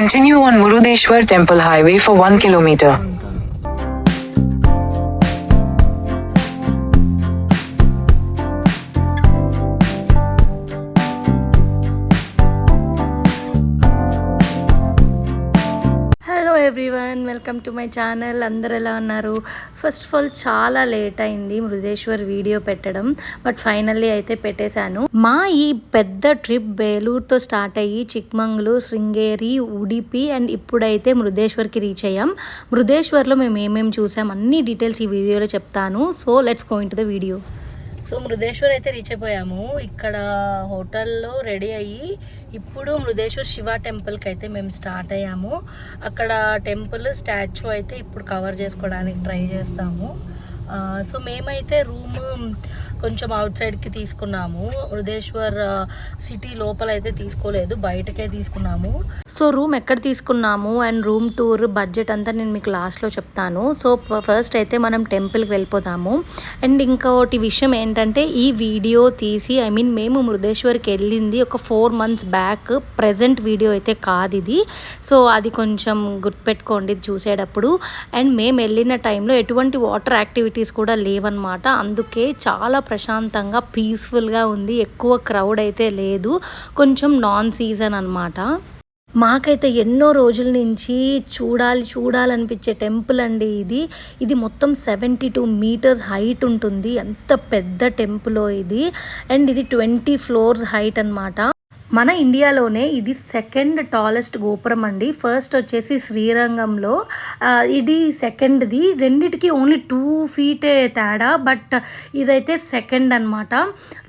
Continue on Murudeshwar Temple Highway for 1 kilometer. Everyone welcome to my channel అందరు ఎలా ఉన్నారు? First of all చాలా late అయింది Murudeshwar video పెట్టడం బట్ ఫైనల్లీ అయితే పెట్టేశాను. మా ఈ పెద్ద ట్రిప్ బేలూరుతో స్టార్ట్ అయ్యి చిక్మంగళూరు శృంగేరి ఉడిపి అండ్ ఇప్పుడైతే మృదేశ్వర్కి రీచ్ అయ్యాం. మృదేశ్వర్లో మేము ఏమేమి చూసాం అన్ని డీటెయిల్స్ ఈ వీడియోలో చెప్తాను. So let's going to the video so Murudeshwar అయితే రీచ్ అయిపోయాము. ఇక్కడ హోటల్లో రెడీ అయ్యి ఇప్పుడు మృదేశ్వర్ శివ టెంపుల్కి అయితే మేము స్టార్ట్ అయ్యాము. అక్కడ టెంపుల్ స్టాచ్యూ అయితే ఇప్పుడు కవర్ చేసుకోవడానికి ట్రై చేస్తాము. సో మేమైతే రూమ్ కొంచెం అవుట్ సైడ్కి తీసుకున్నాము. మృదేశ్వర్ సిటీ లోపల అయితే తీసుకోలేదు బయటకే తీసుకున్నాము. సో రూమ్ ఎక్కడ తీసుకున్నాము అండ్ రూమ్ టూర్ బడ్జెట్ అంతా నేను మీకు లాస్ట్లో చెప్తాను. సో ఫస్ట్ అయితే మనం టెంపుల్కి వెళ్ళిపోతాము అండ్ ఇంకోటి విషయం ఏంటంటే ఈ వీడియో తీసి ఐ మీన్ మేము మృదేశ్వర్కి వెళ్ళింది ఒక four months back. Present video అయితే కాదు ఇది. సో అది కొంచెం గుర్తుపెట్టుకోండి ఇది చూసేటప్పుడు. అండ్ మేము వెళ్ళిన టైంలో ఎటువంటి వాటర్ యాక్టివిటీస్ కూడా లేవన్నమాట. అందుకే చాలా ప్రశాంతంగా పీస్ఫుల్గా ఉంది. ఎక్కువ క్రౌడ్ అయితే లేదు. కొంచెం నాన్ సీజన్ అన్నమాట. మాకైతే ఎన్నో రోజుల నుంచి చూడాలి చూడాలనిపించే టెంపుల్ అండి ఇది. ఇది మొత్తం సెవెంటీ టూ మీటర్స్ హైట్ ఉంటుంది. ఎంత పెద్ద టెంపుల్ ఇది. అండ్ ఇది ట్వంటీ ఫ్లోర్స్ హైట్ అన్నమాట. మన ఇండియాలోనే ఇది సెకండ్ టాలెస్ట్ గోపురం అండి. ఫస్ట్ వచ్చేసి శ్రీరంగంలో. ఇది సెకండ్ది రెండిటికి ఓన్లీ టూ ఫీటే తేడా బట్ ఇదైతే సెకండ్ అన్నమాట.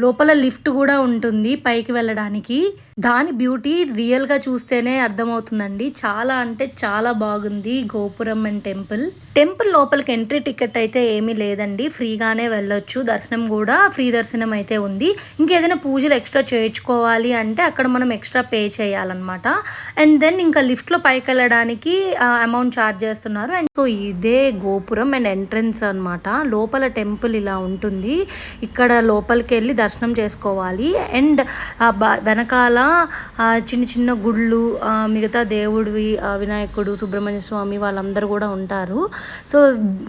లోపల లిఫ్ట్ కూడా ఉంటుంది పైకి వెళ్ళడానికి. దాని బ్యూటీ రియల్గా చూస్తేనే అర్థమవుతుందండి. చాలా అంటే చాలా బాగుంది గోపురం అండ్ టెంపుల్. టెంపుల్ లోపలికి ఎంట్రీ టికెట్ అయితే ఏమీ లేదండి. ఫ్రీగానే వెళ్ళొచ్చు. దర్శనం కూడా ఫ్రీ దర్శనం అయితే ఉంది. ఇంకేదైనా పూజలు ఎక్స్ట్రా చేయించుకోవాలి అంటే అక్కడ మనం ఎక్స్ట్రా పే చేయాలన్నమాట. అండ్ దెన్ ఇంకా లిఫ్ట్లో పైకి వెళ్ళడానికి అమౌంట్ ఛార్జ్ చేస్తున్నారు. అండ్ సో ఇదే గోపురం అండ్ ఎంట్రన్స్ అన్నమాట. లోపల టెంపుల్ ఇలా ఉంటుంది. ఇక్కడ లోపలికి వెళ్ళి దర్శనం చేసుకోవాలి. అండ్ వెనకాల చిన్న చిన్న గుళ్ళు మిగతా దేవుడివి వినాయకుడు సుబ్రహ్మణ్య స్వామి వాళ్ళందరూ కూడా ఉంటారు. సో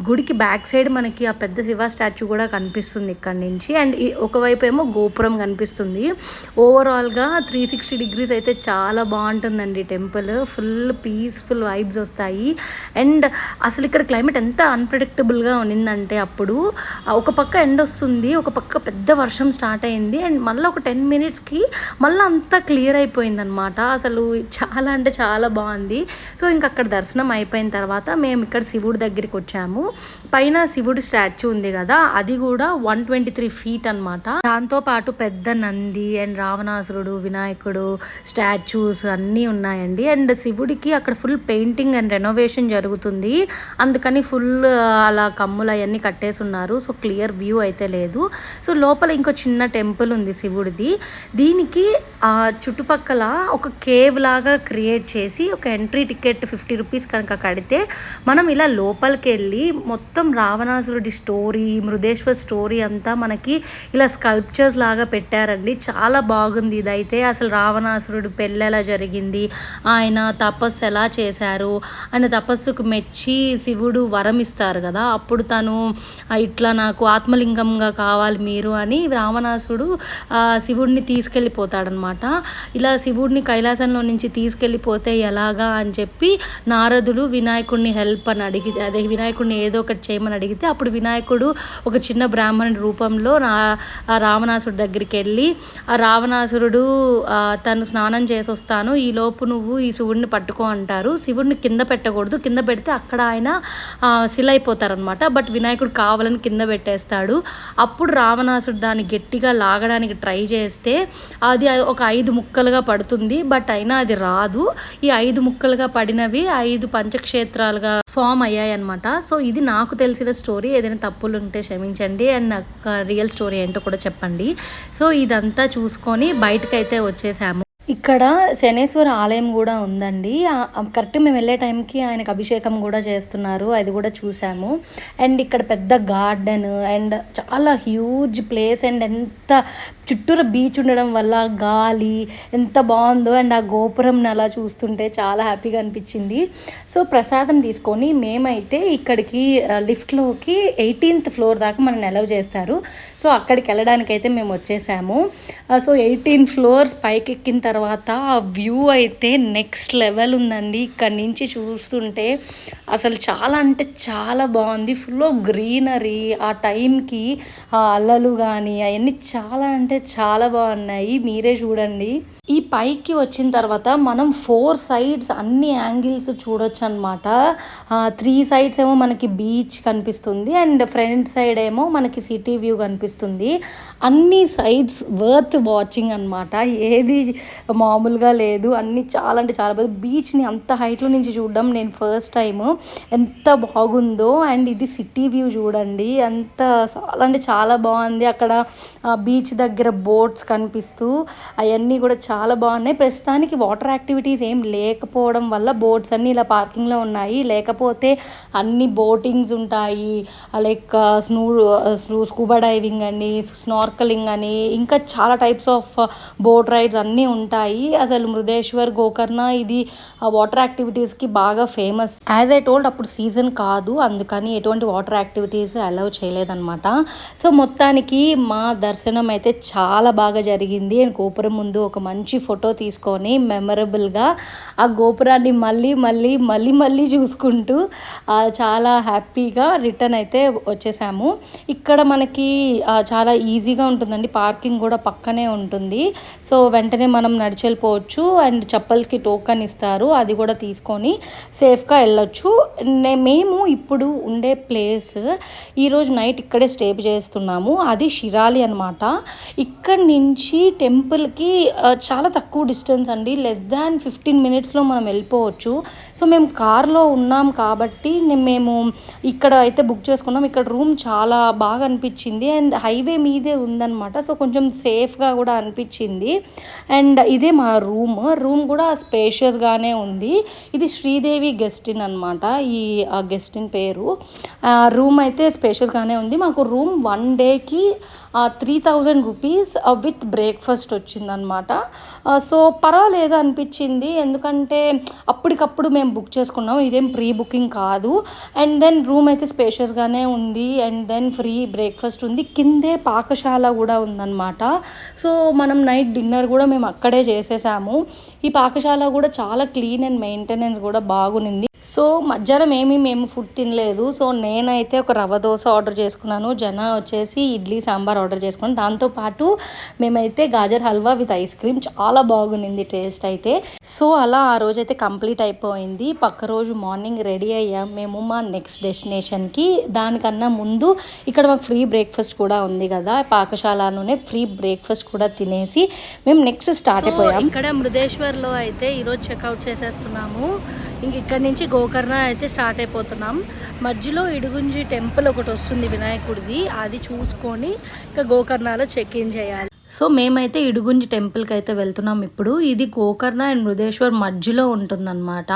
గుడికి బ్యాక్ సైడ్ మనకి ఆ పెద్ద శివ స్టాచ్యూ కూడా కనిపిస్తుంది ఇక్కడ నుంచి. అండ్ ఒకవైపు ఏమో గోపురం కనిపిస్తుంది. ఓవరాల్గా త్రీ సిక్స్టీ డిగ్రీస్ అయితే చాలా బాగుంటుందండి టెంపుల్. ఫుల్ పీస్ఫుల్ వైబ్స్ వస్తాయి. అండ్ అసలు ఇక్కడ క్లైమేట్ ఎంత అన్ప్రెడిక్టబుల్గా ఉన్నిందంటే అప్పుడు ఒక పక్క ఎండ వస్తుంది ఒక పక్క పెద్ద వర్షం స్టార్ట్ అయింది అండ్ మళ్ళీ ఒక టెన్ మినిట్స్కి మళ్ళీ అంతా క్లియర్ అయిపోయిందనమాట అసలు చాలా అంటే చాలా బాగుంది. సో ఇంక అక్కడ దర్శనం అయిపోయిన తర్వాత మేము ఇక్కడ శివుడి దగ్గరికి వచ్చాము. పైన శివుడి స్టాచ్యూ ఉంది కదా అది కూడా వన్ ట్వంటీ త్రీ ఫీట్ అనమాట దాంతో పాటు పెద్ద నంది అండ్ రావణాసురుడు వినాయకుడు స్టాచ్యూస్ అన్నీ ఉన్నాయండి. అండ్ శివుడికి అక్కడ ఫుల్ పెయింటింగ్ అండ్ రెనోవేషన్ జరుగుతుంది. అందుకని ఫుల్ అలా కమ్ములు అవన్నీ కట్టేసి ఉన్నారు. సో క్లియర్ వ్యూ అయితే లేదు. సో లోపల ఇంకో చిన్న టెంపుల్ ఉంది శివుడిది. దీనికి ఆ చుట్టుపక్కల ఒక కేవ్ లాగా క్రియేట్ చేసి ఒక ఎంట్రీ టికెట్ ఫిఫ్టీ రూపీస్ కనుక కడితే మనం ఇలా లోపలికి వెళ్ళి మొత్తం రావణాసురుడి స్టోరీ మృదేశ్వర్ స్టోరీ అంతా మనకి ఇలా స్కల్ప్చర్స్ లాగా పెట్టారండి. చాలా బాగుంది. ఇదైతే అసలు రావణాసురుడు పెళ్ళి ఎలా జరిగింది? ఆయన తపస్సు ఎలా చేశారు? ఆయన తపస్సుకు మెచ్చి శివుడు వరం ఇస్తారు కదా అప్పుడు తను ఇట్లా నాకు ఆత్మలింగంగా కావాలి మీరు అని రావణాసుడు శివుడిని తీసుకెళ్ళిపోతాడనమాట. ఇలా శివుడిని కైలాసంలో నుంచి తీసుకెళ్ళిపోతే ఎలాగా అని చెప్పి నారదుడు వినాయకుడిని హెల్ప్ అని అడిగితే అదే వినాయకుడిని ఏదో ఒకటి చేయమని అడిగితే అప్పుడు వినాయకుడు ఒక చిన్న బ్రాహ్మణుడి రూపంలో నా రావణాసుడి దగ్గరికి వెళ్ళి ఆ రావణాసురుడు తను స్నానం చేసి వస్తాను. ఈ లోపు నువ్వు ఈ శివుడిని పట్టుకో అంటారు. శివుడిని కింద పెట్టకూడదు. కింద పెడితే అక్కడ ఆయన శిలైపోతారనమాట బట్ వినాయకుడు కావాలని కింద పెట్టేస్తాడు. అప్పుడు రావణాసుడు దాన్ని గట్టిగా లాగడానికి ట్రై చేస్తే అది ఒక ఐదు ముక్కలుగా పడుతుంది. బట్ అయినా అది రాదు. ఈ ఐదు ముక్కలుగా పడినవి ఐదు పంచక్షేత్రాలుగా ఫామ్ అయ్యాయి అనమాట సో ఇది నాకు తెలిసిన స్టోరీ. ఏదైనా తప్పులు ఉంటే క్షమించండి. అండ్ నాకు రియల్ స్టోరీ ఏంటో కూడా చెప్పండి. సో ఇదంతా చూసుకొని బయటకైతే వచ్చేసాము ఇక్కడ శనేశ్వర ఆలయం కూడా ఉందండి. కరెక్ట్ మేము వెళ్ళే టైంకి ఆయనకు అభిషేకం కూడా చేస్తున్నారు. అది కూడా చూసాము. అండ్ ఇక్కడ పెద్ద గార్డెన్ అండ్ చాలా హ్యూజ్ ప్లేస్ అండ్ ఎంత చుట్టూరు బీచ్ ఉండడం వల్ల గాలి ఎంత బాగుందో అండ్ ఆ గోపురం అలా చూస్తుంటే చాలా హ్యాపీగా అనిపించింది. సో ప్రసాదం తీసుకొని మేమైతే ఇక్కడికి లిఫ్ట్లోకి ఎయిటీన్త్ ఫ్లోర్ దాకా మనం అలౌ చేస్తారు. సో అక్కడికి వెళ్ళడానికైతే మేము వచ్చేసాము. సో ఎయిటీన్ ఫ్లోర్స్ పైకి ఎక్కిన తర్వాత ఆ వ్యూ అయితే నెక్స్ట్ లెవెల్ ఉందండి. ఇక్కడ నుంచి చూస్తుంటే అసలు చాలా అంటే చాలా బాగుంది. ఫుల్ గ్రీనరీ ఆ టైంకి ఆ అల్లలు కానీ అవన్నీ చాలా అంటే చాలా బాగున్నాయి. మీరే చూడండి. ఈ పైకి వచ్చిన తర్వాత మనం ఫోర్ సైడ్స్ అన్ని యాంగిల్స్ చూడొచ్చు అనమాట త్రీ సైడ్స్ ఏమో మనకి బీచ్ కనిపిస్తుంది అండ్ ఫ్రంట్ సైడ్ ఏమో మనకి సిటీ వ్యూ కనిపిస్తుంది. అన్ని సైడ్స్ వర్త్ వాచింగ్ అనమాట ఏది మామూలుగా లేదు. అన్ని చాలా అంటే చాలా బాగుంది. బీచ్ని అంత హైట్లో నుంచి చూడడం నేను ఫస్ట్ టైం ఎంత బాగుందో. అండ్ ఇది సిటీ వ్యూ చూడండి. అంత చాలా అంటే చాలా బాగుంది. అక్కడ బీచ్ దగ్గర బోట్స్ కనిపిస్తూ అవన్నీ కూడా చాలా బాగున్నాయి. ప్రస్తుతానికి వాటర్ యాక్టివిటీస్ ఏం లేకపోవడం వల్ల బోట్స్ అన్నీ ఇలా పార్కింగ్లో ఉన్నాయి. లేకపోతే అన్ని బోటింగ్స్ ఉంటాయి. లైక్ స్నూ స్కూబా డైవింగ్ అని స్నార్కలింగ్ అని ఇంకా చాలా టైప్స్ ఆఫ్ బోట్ రైడ్స్ అన్నీ ఉంటాయి. అసలు మృదేశ్వర్ గోకర్ణ ఇది వాటర్ యాక్టివిటీస్కి బాగా ఫేమస్ యాజ్ ఐ టోల్డ్ అప్పుడు సీజన్ కాదు. అందుకని ఎటువంటి వాటర్ యాక్టివిటీస్ అలౌ చేయలేదన్నమాట. సో మొత్తానికి మా దర్శనం అయితే చాలా బాగా జరిగింది. అండ్ గోపురం ముందు ఒక మంచి ఫోటో తీసుకొని మెమరబుల్గా ఆ గోపురాన్ని మళ్ళీ మళ్ళీ మళ్ళీ మళ్ళీ చూసుకుంటూ చాలా హ్యాపీగా రిటర్న్ అయితే వచ్చేసాము. ఇక్కడ మనకి చాలా ఈజీగా ఉంటుందండి. పార్కింగ్ కూడా పక్కనే ఉంటుంది. సో వెంటనే మనం నడిచి వెళ్ళిపోవచ్చు అండ్ చెప్పల్స్కి టోకన్ ఇస్తారు. అది కూడా తీసుకొని సేఫ్గా వెళ్ళొచ్చు. నే- మేము ఇప్పుడు ఉండే ప్లేస్ ఈరోజు నైట్ ఇక్కడే స్టే చేస్తున్నాము. అది షిరాలి అనమాట ఇక్కడి నుంచి టెంపుల్కి చాలా తక్కువ డిస్టెన్స్ అండి. లెస్ దాన్ ఫిఫ్టీన్ మినిట్స్లో మనం వెళ్ళిపోవచ్చు. సో మేము కార్లో ఉన్నాం కాబట్టి మేము ఇక్కడ అయితే బుక్ చేసుకున్నాం. ఇక్కడ రూమ్ చాలా బాగా అనిపించింది. అండ్ హైవే మీదే ఉందన్నమాట. సో కొంచెం సేఫ్గా కూడా అనిపించింది. అండ్ ఇదే మా రూమ్. రూమ్ కూడా స్పేషియస్గానే ఉంది. ఇది శ్రీదేవి గెస్ట్ ఇన్ అనమాట ఈ గెస్ట్ ఇన్ పేరు. రూమ్ అయితే స్పేషియస్గానే ఉంది. మాకు రూమ్ వన్ డేకి three thousand rupees with breakfast వచ్చిందనమాట సో పర్వాలేదు అనిపించింది. ఎందుకంటే అప్పటికప్పుడు మేము బుక్ చేసుకున్నాం. ఇదేం ప్రీ బుకింగ్ కాదు. అండ్ దెన్ రూమ్ అయితే స్పేషియస్గానే ఉంది. అండ్ దెన్ ఫ్రీ బ్రేక్ఫాస్ట్ ఉంది. కిందే పాకశాల కూడా ఉందన్నమాట. సో మనం నైట్ డిన్నర్ కూడా మేము అక్కడే చేసేసాము. ఈ పాకశాల కూడా చాలా క్లీన్ అండ్ మెయింటెనెన్స్ కూడా బాగునింది. సో మధ్యాహ్నం ఏమీ మేము ఫుడ్ తినలేదు. సో నేనైతే ఒక రవ్వ దోశ ఆర్డర్ చేసుకున్నాను. జన వచ్చేసి ఇడ్లీ సాంబార్ ఆర్డర్ చేసుకున్నాను. దాంతోపాటు మేమైతే gajar halwa with ice cream చాలా బాగునింది టేస్ట్ అయితే. సో అలా ఆ రోజు అయితే కంప్లీట్ అయిపోయింది. పక్క రోజు మార్నింగ్ రెడీ అయ్యాం. మేము మా నెక్స్ట్ డెస్టినేషన్కి దానికన్నా ముందు ఇక్కడ మాకు ఫ్రీ బ్రేక్ఫాస్ట్ కూడా ఉంది కదా. పాకశాలలోనే ఫ్రీ బ్రేక్ఫాస్ట్ కూడా తినేసి మేము నెక్స్ట్ స్టార్ట్ అయిపోయాం. ఇక్కడ మృదేశ్వర్లో అయితే ఈరోజు చెక్అవుట్ చేసేస్తున్నాము. ఇంక ఇక్కడ నుంచి గోకర్ణ అయితే స్టార్ట్ అయిపోతున్నాం. మధ్యలో ఇడుగుంజి టెంపుల్ ఒకటి వస్తుంది వినాయకుడిది. అది చూసుకొని ఇంకా గోకర్ణలో చెక్ ఇన్ చేయాలి. సో మేమైతే ఇడుగుంజి టెంపుల్కి అయితే వెళ్తున్నాం ఇప్పుడు. ఇది గోకర్ణ అండ్ మృదేశ్వర్ మధ్యలో ఉంటుందన్నమాట.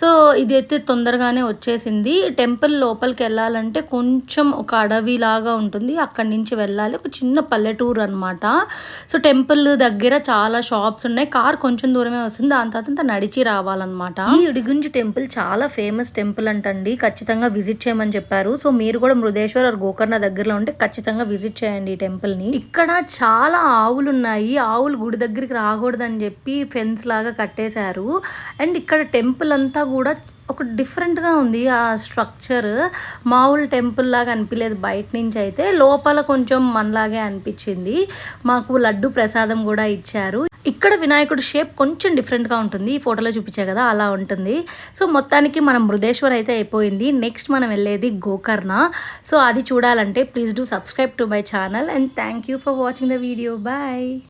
సో ఇది అయితే తొందరగానే వచ్చేసింది. టెంపుల్ లోపలికి వెళ్ళాలంటే కొంచెం ఒక అడవి లాగా ఉంటుంది. అక్కడి నుంచి వెళ్ళాలి. ఒక చిన్న పల్లెటూరు అనమాట సో టెంపుల్ దగ్గర చాలా షాప్స్ ఉన్నాయి. కార్ కొంచెం దూరమే వస్తుంది. దాని తర్వాత నడిచి రావాలన్నమాట. ఈ ఇడుగుంజి టెంపుల్ చాలా ఫేమస్ టెంపుల్ అంటండి. ఖచ్చితంగా విజిట్ చేయమని చెప్పారు. సో మీరు కూడా మృదేశ్వర్ ఆర్ గోకర్ణ దగ్గరలో ఉంటే ఖచ్చితంగా విజిట్ చేయండి ఈ టెంపుల్ని ఇక్కడ చాలా ఆవులు ఉన్నాయి ఆవులు గుడి దగ్గరికి రాకూడదని చెప్పి ఫెన్స్ లాగా కట్టేశారు. అండ్ ఇక్కడ టెంపుల్ అంతా కూడా ఒక డిఫరెంట్గా ఉంది. ఆ స్ట్రక్చర్ మామూలు టెంపుల్ లాగా అనిపించలేదు బయట నుంచి అయితే. లోపల కొంచెం మనలాగే అనిపించింది. మాకు లడ్డు ప్రసాదం కూడా ఇచ్చారు. ఇక్కడ వినాయకుడు షేప్ కొంచెం డిఫరెంట్గా ఉంటుంది. ఈ ఫోటోలో చూపించే కదా అలా ఉంటుంది. సో మొత్తానికి మనం మృదేశ్వర్ అయితే అయిపోయింది. నెక్స్ట్ మనం వెళ్ళేది గోకర్ణ. సో అది చూడాలంటే please do subscribe to my channel and thank you for watching the video bye